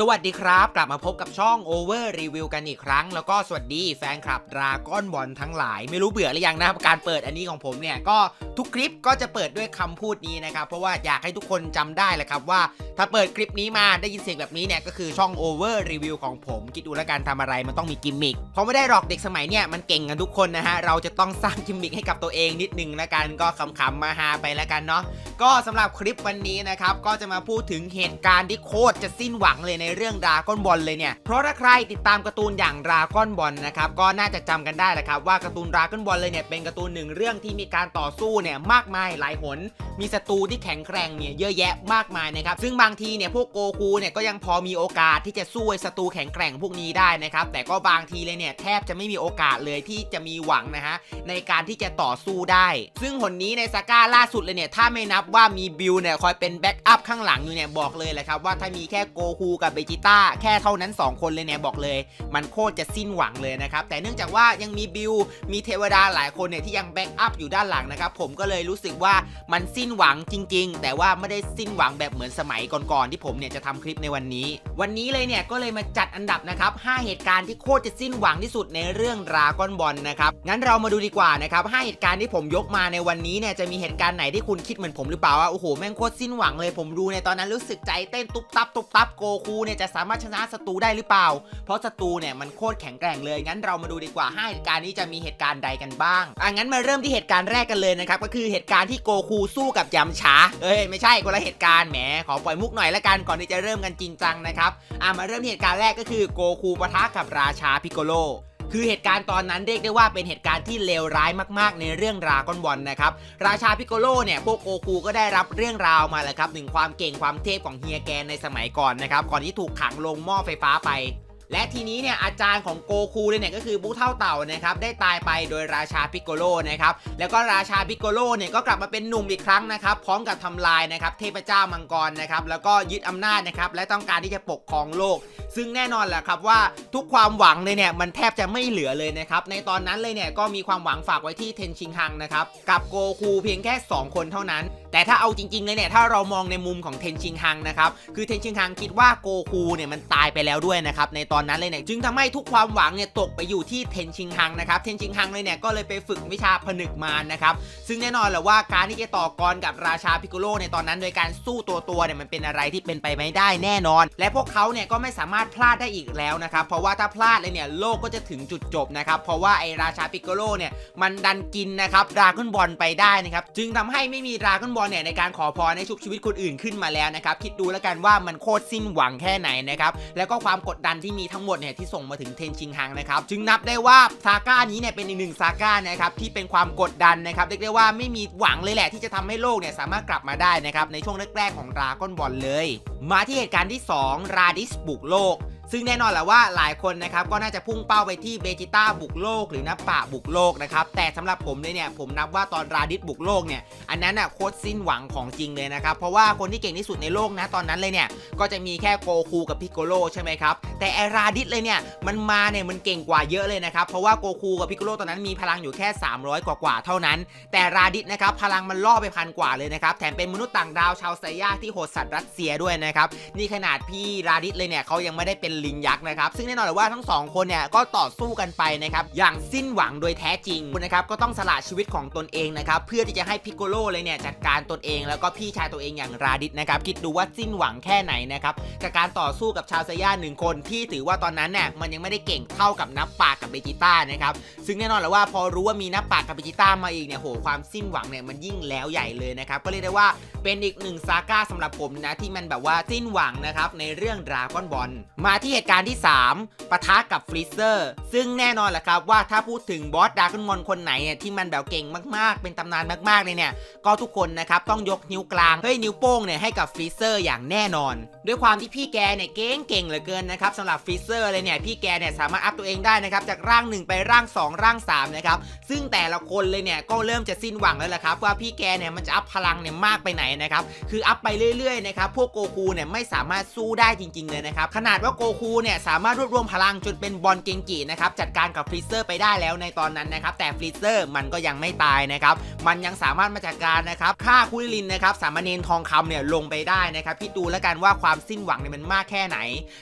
สวัสดีครับ กลับมาพบกับช่อง Over Review กันอีกครั้ง แล้วก็สวัสดีแฟนคลับดราก้อนบอลทั้งหลาย ไม่รู้เบื่อหรือยังนะครับการเปิดอันนี้ของผมเนี่ย ก็ทุกคลิปก็จะเปิดด้วยคำพูดนี้นะครับ เพราะว่าอยากให้ทุกคนจำได้แหละครับว่า ถ้าเปิดคลิปนี้มาได้ยินเสียงแบบนี้เนี่ย ก็คือช่อง Over Review ของผมคิดดูแล้วกันทำอะไรมันต้องมีกิมมิคเพราะไม่ได้หรอกเด็กสมัยเนี่ยมันเก่งกันทุกคนนะฮะเราจะต้องสร้างกิมมิคให้กับตัวเองนิดนึงแล้วกันก็ขำๆมาฮาไปแล้วกันเนาะก็สำหรับคลิปวันนี้นะครับก็จะมาพูดถึงเหตุการณ์ที่โคตรจะสิ้นหวังเลยในเรื่องดราก้อนบอลเลยเนี่ย เพราะถ้าใครติดตามการ์ตูนอย่างดราก้อนบอลนะครับก็น่าจะจำกันได้แหละครับว่าการ์ตูนดราก้อนบอลเลยเนี่ยเป็นการ์ตูนหนึ่งเรื่องที่มีการต่อสู้เนี่ยมากมายหลายหน มีศัตรูที่แข็งแกร่งเนี่ยเยอะแยะมากมายนะครับซึ่งบางทีเนี่ยพวกโกคูเนี่ยก็ยังพอมีโอกาสที่จะสู้ไอ้ศัตรูแข็งแกร่งพวกนี้ได้นะครับแต่ก็บางทีเลยเนี่ยแทบจะไม่มีโอกาสเลยที่จะมีหวังนะฮะในการที่จะต่อสู้ได้ ซึ่งหนนี้ในซาก้าล่าสุดเลยเนี่ยถ้าไม่นับว่ามีบิลเนี่ยคอยเป็นแบ็กอัพข้างหลังอยู่เนี่ยบอกเลยแหละครับว่าถ้ามีแค่โกคูกับเบจิต้าแค่เท่านั้น 2 คนเลยเนี่ยบอกเลย มันโคตรจะสิ้นหวังเลยนะครับ แต่เนื่องจากว่ายังมีบิลมีเทวดาหลายคนเนี่ยที่ยังแบ็กอัพอยู่ด้านหลังนะครับ ผมก็เลยรู้สึกว่ามันสิ้นหวังจริง ๆ แต่ว่าไม่ได้สิ้นหวังแบบเหมือนสมัยก่อนๆที่ผมเนี่ยจะทำคลิปในวันนี้ วันนี้เลยเนี่ยก็เลยมาจัดอันดับนะครับ5เหตุการณ์ที่โคตรจะสิ้นหวังที่สุดในเรื่องดราก้อนบอลนะครับงั้นเรามาดูดีกว่านะครับ5เหตุการณ์ที่ผมยกมาในวันนี้เนี่ยจะมีเหตุการณ์ไหนที่คุณคิดเหมือนผมหรือเปล่าว่าโอ้โหแม่งโคตรสิ้นหวังเลยผมดูในตอนนั้นรู้สึกใจเต้นตุ๊บตับตุ๊บตับโกคูเนี่ยจะสามารถชนะศัตรูได้หรือเปล่า เพราะศัตรูเนี่ยมันโคตรแข็งแกร่งเลย งั้นเรามาดูดีกว่า5เหตุการณ์นี้จะมีเหตุการณ์ใดกันบ้าง อะงั้นมาเริ่มที่เหตุการณ์แรกกันเลยนะครับก็คือเหตุการณ์ที่โกคูสู้กับยำช้าเอ้ยไม่ใช่คนละเหตุการณ์แหมขอปล่อยมุกหน่อยละกันก่อนที่จะเริ่มกันจริงจังนะครับอะมาเริ่มที่เหตุการณ์แรกก็คือโกคูปะทะกับราชาพิโกโล คือเหตุการณ์ตอนนั้นเรียกได้ว่าเป็นเหตุการณ์ที่เลวร้ายมากๆ ในเรื่องราก้อนบอลนะครับราชาพิโกโลเนี่ยพวกโกคูก็ได้รับเรื่องราวมาแหละครับหนึ่งความเก่งความเทพของเฮียแกนในสมัยก่อนนะครับก่อนที่ถูกขังลงหม้อไฟฟ้าไป และทีนี้เนี่ยอาจารย์ของโกคูเลยเนี่ยก็คือบูเท่าเต่านะครับได้ตายไปโดยราชาพิโกโลนะครับแล้วก็ราชาพิโกโลเนี่ยก็กลับมาเป็นหนุ่มอีกครั้งนะครับพร้อมกับทำลายนะครับเทพเจ้ามังกรนะครับแล้วก็ยึดอำนาจนะครับและต้องการที่จะปกครองโลก ซึ่งแน่นอนแหละครับว่าทุกความหวังเลยเนี่ยมันแทบจะไม่เหลือเลยนะครับในตอนนั้นเลยเนี่ยก็มีความหวังฝากไว้ที่เทนชิงฮังนะครับกับโกคูเพียงแค่ 2 คนเท่านั้นแต่ถ้าเอาจริงๆเลยเนี่ยถ้าเรามองในมุมของเทนชิงฮังนะครับคือเทนชิงฮังคิดว่าโกคูเนี่ยมันตายไปแล้วด้วยนะครับในตอนนั้นเลยเนี่ยจึงทำให้ทุกความหวังเนี่ยตกไปอยู่ที่เทนชิงฮังนะครับเทนชิงฮังเลยเนี่ยก็เลยไปฝึกวิชาผนึกมารนะครับซึ่งแน่นอนแหละว่าการที่จะต่อกรกับราชาพิโกโลในตอนนั้นโดยการสู้ตัวตัวเนี่ยมันเป็นอะไรที่เป็นไปไม่ได้แน่นอน และพวกเขาเนี่ยก็ไม่สามารถพลาดได้อีกแล้วนะครับเพราะว่าถ้าพลาดเลยเนี่ยโลกก็จะถึงจุดจบนะครับเพราะว่าไอราชาพิโกโลเนี่ยมันดันกินนะครับดราก้อนบอลไปได้นะครับจึงทำให้ไม่มีดราก้อนบอลเนี่ยในการขอพรในชุบชีวิตคนอื่นขึ้นมาแล้วนะครับคิดดูแล้วกันว่ามันโคตรสิ้นหวังแค่ไหนนะครับแล้วก็ความกดดันที่มีทั้งหมดเนี่ยที่ส่งมาถึงเทนชิงฮังนะครับจึงนับได้ว่าซาก้านี้เนี่ยเป็นอีกหนึ่งซาก้านะครับที่เป็นความกดดันนะครับเรียกได้ว่าไม่มีหวังเลยแหละที่จะทำให้โลกเนี่ยสามารถกลับมาได้นะครับในช่วงแรกๆของดราก้อนบอลเลย มาที่เหตุการณ์ที่ 2 ราดิสบุกโลก ซึ่งแน่นอนแหละว่าหลายคนนะครับก็น่าจะพุ่งเป้าไปที่เบจิต้าบุกโลกหรือนับป่าบุกโลกนะครับแต่สำหรับผมเลยเนี่ยผมนับว่าตอนราดิสบุกโลกเนี่ยอันนั้นน่ะโคตรสิ้นหวังของจริงเลยนะครับเพราะว่าคนที่เก่งที่สุดในโลกนะตอนนั้นเลยเนี่ยก็จะมีแค่โกคูกับพิกโกโลใช่ไหมครับแต่ไอราดิสเลยเนี่ยมันมาเนี่ยมันเก่งกว่าเยอะเลยนะครับเพราะว่าโกคูกับพิกโกโลตอนนั้นมีพลังอยู่แค่ 300 กว่ากว่าๆเท่านั้น แต่ราดิสนะครับพลังมันล่อไปพันกว่าเลยนะครับแถมเป็นมนุษย์ต่างดาวชาวไซย่าที่โหดสัตว์รัสเซียด้วยนะครับนี่ขนาดพี่ราดิสเลยเนี่ยเขายังไม่ได้เป็นลิงยักษ์นะครับ ซึ่งแน่นอนเลยว่าทั้งสองคนเนี่ยก็ต่อสู้กันไปนะครับ อย่างสิ้นหวังโดยแท้จริงนะครับก็ต้องสละชีวิตของตนเองนะครับ เพื่อที่จะให้พิกโกโลเลยเนี่ยจัดการตนเองแล้วก็พี่ชายตัวเองอย่างราดิสนะครับ คิดดูว่าสิ้นหวังแค่ไหนนะครับกับการต่อสู้กับชาวไซย่าหนึ่งคนที่ถือว่าตอนนั้นเนี่ยมันยังไม่ได้เก่งเท่ากับนับปากกับเบจิต้านะครับซึ่งแน่นอนเลยว่าพอรู้ว่ามีนับปากกับเบจิต้ามาอีกเนี่ยโหความสิ้นหวังเนี่ยมันยิ่งแล้วใหญ่เลยนะครับก็เรียกได้ว่าเป็นอีกหนึ่งซาก้าสำหรับผมนะที่มันแบบว่าสิ้นหวังนะครับในเรื่องดราก้อนบอลมาที่เหตุการณ์ที่ 3ปะทะกับฟรีเซอร์ซึ่งแน่นอนแหละครับว่าถ้าพูดถึงบอสดราก้อนบอลคนไหนเนี่ยที่มันแบบเก่งมากๆ เป็นตำนานมากๆเลยเนี่ย ก็ทุกคนนะครับต้องยกนิ้วกลางเฮ้ยนิ้วโป้งเนี่ยให้กับฟรีเซอร์อย่างแน่นอน ด้วยความที่พี่แกเนี่ยเก่งเก่งเหลือเกินนะครับสำหรับฟรีเซอร์เลยเนี่ยพี่แกเนี่ยสามารถอัพตัวเองได้นะครับจากร่าง 1 ไปร่าง 2 ร่าง3นะครับซึ่งแต่ละคนเลยเนี่ยก็เริ่มจะสิ้นหวังแล้วแหละครับว่าพี่แกเนี่ยมันจะอัพพลังเนี่ยมากไปไหนนะครับคืออัพไปเรื่อยๆนะครับพวกโกคูเนี่ยไม่สามารถสู้ได้จริง ๆเลยนะครับขนาดว่าโกคคูเนี่ยสามารถรวบรวมพลังจนเป็นบอลเกงกินะครับจัดการกับฟรีเซอร์ไปได้แล้วในตอนนั้นนะครับแต่ฟรีเซอร์มันก็ยังไม่ตายนะครับมันยังสามารถมาจัดการนะครับฆ่าคุริลินนะครับสามเณรทองคำเนี่ยลงไปได้นะครับพี่ดูแล้วกันว่าความสิ้นหวังเนี่ยมันมากแค่ไหน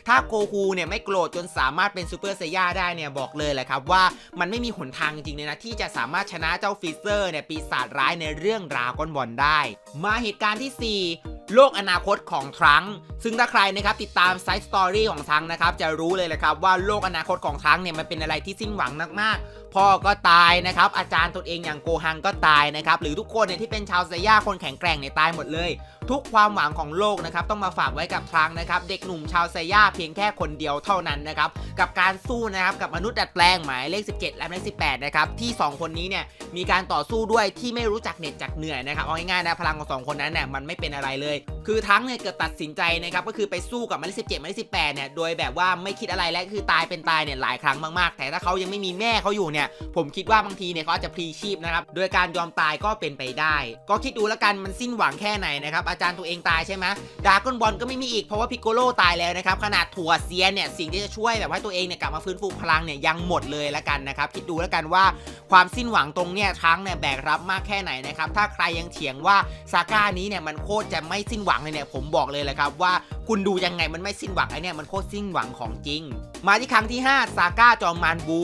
ถ้าโกคูเนี่ยไม่โกรธจนสามารถเป็นซูเปอร์ไซย่าได้เนี่ยบอกเลยแหละครับว่ามันไม่มีหนทางจริงเลยนะที่จะสามารถชนะเจ้าฟรีเซอร์เนี่ยปีศาจร้ายในเรื่องราก้อนบอลได้ มาเหตุการณ์ที่ 4 โลกอนาคตของทรังซึ่งถ้าใครนะครับติดตามไซส์สตอรี่ของทรังนะครับจะรู้เลยแหละครับว่าโลกอนาคตของทรังเนี่ยมันเป็นอะไรที่สิ้นหวังมากๆ พ่อก็ตายนะครับอาจารย์ตนเองอย่างโกฮังก็ตายนะครับหรือทุกคนเนี่ยที่เป็นชาวไซย่าคนแข็งแกร่งเนี่ยตายหมดเลย ทุกความหวังของโลกนะครับต้องมาฝากไว้กับทรังนะครับเด็กหนุ่มชาวไซย่าเพียงแค่คนเดียวเท่านั้นนะครับกับการสู้นะครับกับมนุษย์ดัดแปลงหมายเลข 17 และเลข18นะครับที่ 2 คนนี้เนี่ยมีการต่อสู้ด้วยที่ไม่รู้จักเหน็ดจักเหนื่อยนะครับเอาง่ายๆนะพลังของสองคนนั้นเนี่ยมันไม่เป็นอะไรเลยคือทั้งเนี่ยเกิดตัดสินใจนะครับก็คือไปสู้กับมายเลข17หมายเลข18เนี่ยโดยแบบว่าไม่คิดอะไรและคือตายเป็นตายเนี่ยหลายครั้งมากๆ แต่ถ้าเขายังไม่มีแม่เขาอยู่เนี่ยผมคิดว่าบางทีเนี่ยเขาอาจจะพลีชีพนะครับโดยการยอมตายก็เป็นไปได้ ก็คิดดูแล้วกันมันสิ้นหวังแค่ไหนนะครับอาจารย์ตัวเองตายใช่ไหมดราก้อนบอลก็ไม่มีอีกเพราะว่าพิกโกโลตายแล้วนะครับขนาดถั่วเซียนเนี่ยสิ่งที่จะช่วยแบบให้ตัวเองเนี่ยกลับมาฟื้นฟูพลังเนี่ยยังหมดเลยแล้วกันนะครับคิดดูแล้วกันว่าความสิ้นหวังตรงเนี่ยทั้งเนี่ยแบกรับมากแค่ไหนนะครับถ้าใครยังเถียงว่าซาก้านี้เนี่ยมันโคตรจะไม่สิ้นหวังเลยเนี่ยผมบอกเลยแหละครับว่าคุณดูยังไงมันไม่สิ้นหวังไอเนี่ยมันโคตรสิ้นหวังของจริง มาที่ครั้งที่ 5 ซาก้าจอมมานบู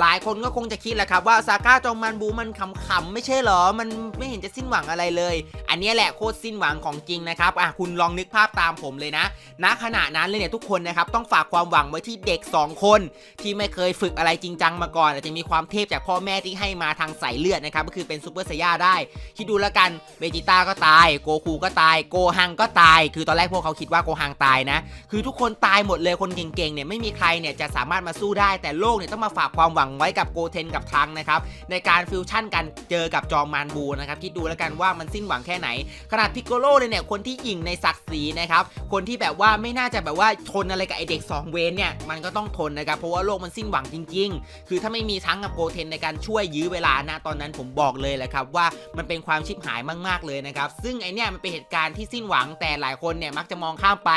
หลายคนก็คงจะคิดแหละครับว่าซาก้าจอมมันบูมันขำๆไม่ใช่เหรอ มันไม่เห็นจะสิ้นหวังอะไรเลย อันนี้แหละโคตรสิ้นหวังของจริงนะครับอะคุณลองนึกภาพตามผมเลยนะณขณะนั้นเลยเนี่ยทุกคนนะครับต้องฝากความหวังไว้ที่เด็ก 2 คน ที่ไม่เคยฝึกอะไรจริงจังมาก่อน อาจจะมีความเทพจากพ่อแม่ที่ให้มาทางสายเลือดนะครับก็คือเป็นซูเปอร์ไซย่าได้ คิดดูแล้วกันเบจิต้าก็ตาย โกคูก็ตาย โกฮังก็ตาย คือตอนแรกพวกเขาคิดว่าโกฮังตายนะ คือทุกคนตายหมดเลยคนเก่งๆเนี่ยไม่มีใครเนี่ยจะสามารถมาสู้ได้แต่โลกเนี่ยต้องมาฝากความหวังไว้กับโกเทนกับทังนะครับในการฟิวชั่นกันเจอกับจอมมานบูนะครับคิดดูแล้วกันว่ามันสิ้นหวังแค่ไหน ขนาดพิกโกโลเลยเนี่ยคนที่ยิงในศักดิ์ศรีนะครับคนที่แบบว่าไม่น่าจะแบบว่าทนอะไรกับไอเด็ก 2 เวนเนี่ยมันก็ต้องทนนะครับเพราะว่าโลกมันสิ้นหวังจริง ๆ คือถ้าไม่มีทั้งกับโกเทนในการช่วยยื้อเวลานะตอนนั้นผมบอกเลยแหละครับว่ามันเป็นความชิบหายมากๆเลยนะครับซึ่งไอเนี่ยมันเป็นเหตุการณ์ที่สิ้นหวังแต่หลายคนเนี่ยมักจะมองข้ามไป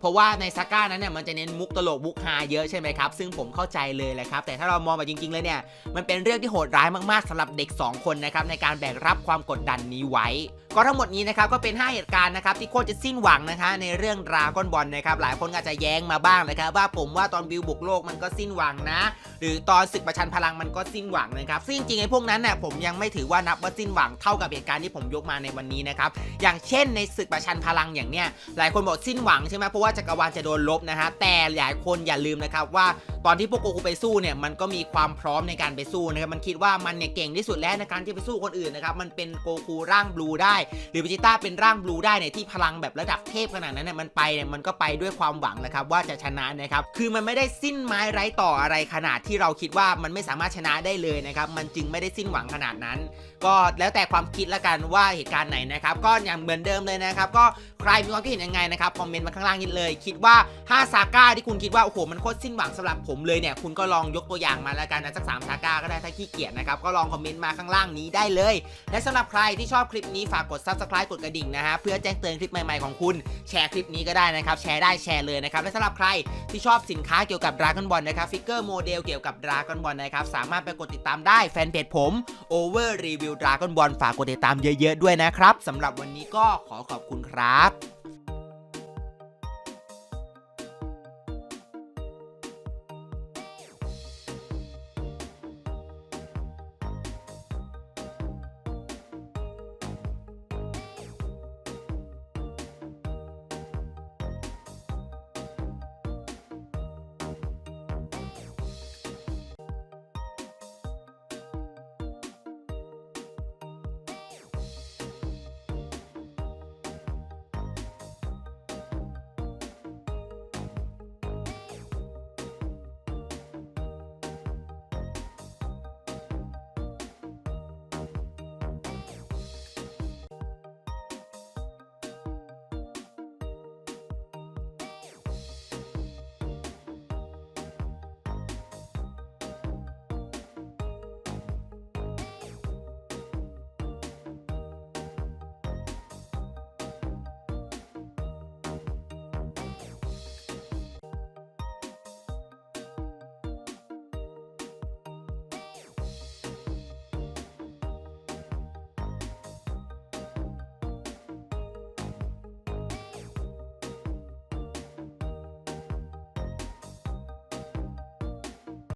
เพราะว่าในซาก้านั้นเนี่ยมันจะเน้นมุกตลกมุกฮาเยอะใช่ไหมครับซึ่งผมเข้าใจเลยแหละครับแต่ถ้าเรามองแบจริง ๆ เลยเนี่ย มันเป็นเรื่องที่โหดร้ายมากๆสำหรับเด็ก 2 คนนะครับในการแบกรับความกดดันนี้ไว้ ก็ทั้งหมดนี้นะครับก็เป็น 5 เหตุการณ์นะครับที่โคตรจะสิ้นหวังนะคะในเรื่องดราก้อนบอลนะครับหลายคนอาจจะแย้งมาบ้างนะครับว่าผมว่าตอนบิวบุกโลกมันก็สิ้นหวังนะ หรือตอนศึกประชันพลังมันก็สิ้นหวังนะครับซึ่งจริงๆไอ้พวกนั้นน่ะผมยังไม่ถือว่านับว่าสิ้นหวังเท่ากับเหตุการณ์ที่ผมยกมาในวันนี้นะครับอย่างเช่นในศึกประชันพลังอย่างเนี้ยหลายคนบอกสิ้นหวังใช่ไหมเพราะว่าจักรวาลจะโดนลบนะฮะแต่หลายคนอย่าลืมนะครับว่า ตอนที่พวกโกคูไปสู้เนี่ยมันก็มีความพร้อมในการไปสู้นะครับมันคิดว่ามันเนี่ยเก่งที่สุดแล้วในการที่ไปสู้คนอื่นนะครับมันเป็นโกคูร่างบลูได้ หรือเวจิต้าเป็นร่างบลูได้เนี่ยที่พลังแบบระดับเทพขนาดนั้นเนี่ยมันไปเนี่ยมันก็ไปด้วยความหวังนะครับว่าจะชนะนะครับคือมันไม่ได้สิ้นไม้ไร้ต่ออะไรขนาดที่เราคิดว่ามันไม่สามารถชนะได้เลยนะครับมันจึงไม่ได้สิ้นหวังขนาดนั้น ก็แล้วแต่ความคิดละกันว่าเหตุการณ์ไหนนะครับก็อย่างเหมือนเดิมเลยนะครับก็ ใครมีความคิดเห็นยังไงนะครับคอมเมนต์มาข้างล่างนี้เลย คิดว่า5ซาก้าที่คุณคิดว่าโอ้โหมันโคตรสิ้นหวังสำหรับผมเลยเนี่ยคุณก็ลองยกตัวอย่างมาแล้วกันนะสัก3ซาก้าก็ได้ถ้าขี้เกียจนะครับก็ลองคอมเมนต์มาข้างล่างนี้ได้เลย และสำหรับใครที่ชอบคลิปนี้ฝากกด subscribe กดกระดิ่งนะฮะเพื่อแจ้งเตือนคลิปใหม่ๆของคุณแชร์คลิปนี้ก็ได้นะครับแชร์ได้แชร์เลยนะครับและสำหรับใครที่ชอบสินค้าเกี่ยวกับดราก้อนบอลนะครับฟิกเกอร์โมเดลเกี่ยวกับดราก้อนบอลนะครับสามารถไปกดติดตามได้แฟนเพจผม Over Review Dragon Ball ฝากกดติดตามเยอะ ๆ ด้วยนะครับสำหรับวันนี้ก็ขอขอบคุณครับ